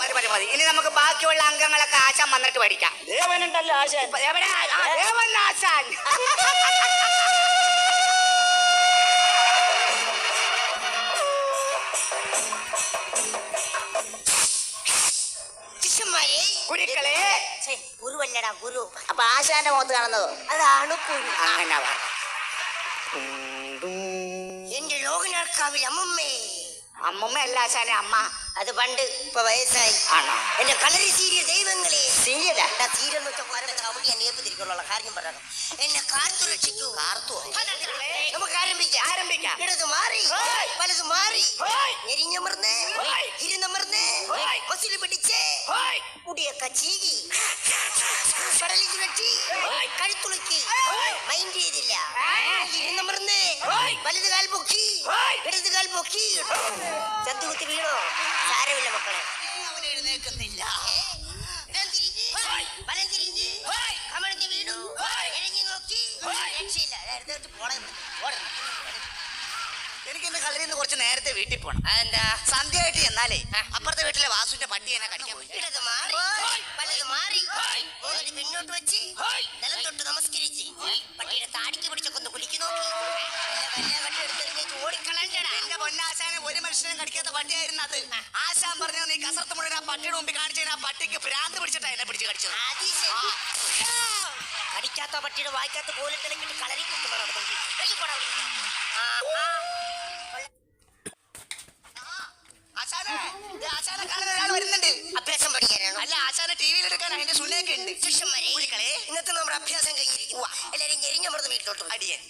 മതി ഇനി നമുക്ക് ബാക്കിയുള്ള അംഗങ്ങളൊക്കെ ആശാൻ വന്നിട്ട് പഠിക്കാം. ദേവനുണ്ടല്ലോ ആശാൻ. എവിടെ? ആ, ദേവൻ ആശാൻ. ശിഷ്യന്മാരെ കുരുക്കളെ. ഛെ, ഗുരുവല്ലടാ ഗുരു. അപ്പൊ ആശാന്റെ മുഖത്ത് കാണുന്നത്? അതാണ് കുരു. അങ്ങനെ പറ എന്റെ ലോകനാർക്കാവിൽ അമ്മമ്മേ. അമ്മമ്മ അല്ല ആശാനെ അമ്മ. അത് പണ്ട് ഇപ്പൊ വയസ്സായി. ആണോ? എന്റെ കളരി സീരിയ ദൈവങ്ങളെ. സീരിയലാ? വെച്ചാൽ അവിടെ ഞാൻ ഏപ്പത്തിരിക്കുള്ള കാര്യം പറയാം എന്നെ കാർത്തു രക്ഷിക്കൂ. കാർത്തു? നമുക്ക് ആരംഭിക്കാം. ആരംഭിക്കാം. ഇടത് മാറി. വലത് മാറി. ഹേയ്. ഇരുന്നമർന്ന്. മസിൽ പിടിച്ച്. മുടിയൊക്കെ ചീകി. കടലിൽ വെട്ടി. കഴുത്തുളുക്കി. മൈൻഡ് ചെയ്തില്ല. വലത് കാൽ പൊക്കി. ഇടത് കാൽ പൊക്കി ചന്തുകുത്തി വീണോ? സാരമില്ല മക്കളെ. അവൻ എഴുന്നേക്കുന്നില്ല വലം തിരിഞ്ഞ്, കമഴ്ന്ന് വീണു, ഇഴഞ്ഞ് നോക്കി, രക്ഷയില്ല. എടുത്തിട്ട് പോടാ ഇവിടുന്ന്. പോടാ. എനിക്ക് ഇന്ന് കളരിയിൽ നിന്ന് കുറച്ച് നേരത്തെ വീട്ടിൽ പോണം. അതെന്താ? സന്ധ്യയായിട്ട് ചെന്നാലേ അപ്പുറത്തെ വീട്ടിലെ വാസുവിന്റെ പട്ടി എന്നെ കടിക്കാൻ പോയി. ഇടത് മാറി. മനുഷ്യനെ കടിക്കാത്ത പട്ടിയായിരുന്നു അത്. ആശാൻ പറഞ്ഞു നീ കസർത്ത് മുഴുവൻ ആ പട്ടിയുടെ മുമ്പിൽ കാണിച്ചു ആ പട്ടിക്ക് ഭ്രാന്ത് പിടിച്ചിട്ടാ എന്നെ പിടിച്ച് കടിച്ചു. കടിക്കാത്ത പട്ടിയുടെ വായിക്കാത്ത പോലെ കളരി ആശാനെ ദേ ആശാനെ കാണാൻ ഒരാൾ വരുന്നുണ്ട്. അഭ്യാസം പഠിക്കാനാണോ? അല്ല ആശാനെ ടി വിയിൽ എടുക്കാൻ അതിന്റെ സുനയൊക്കെ ഉണ്ട്. ശിഷ്യന്മാരെ ഇന്നത്തെ നമ്മുടെ അഭ്യാസം കഴിഞ്ഞിരിക്കുക എല്ലാരും ഞെരിഞ്ഞമർന്ന് വീട്ടിലോട്ട് അടിയൻ.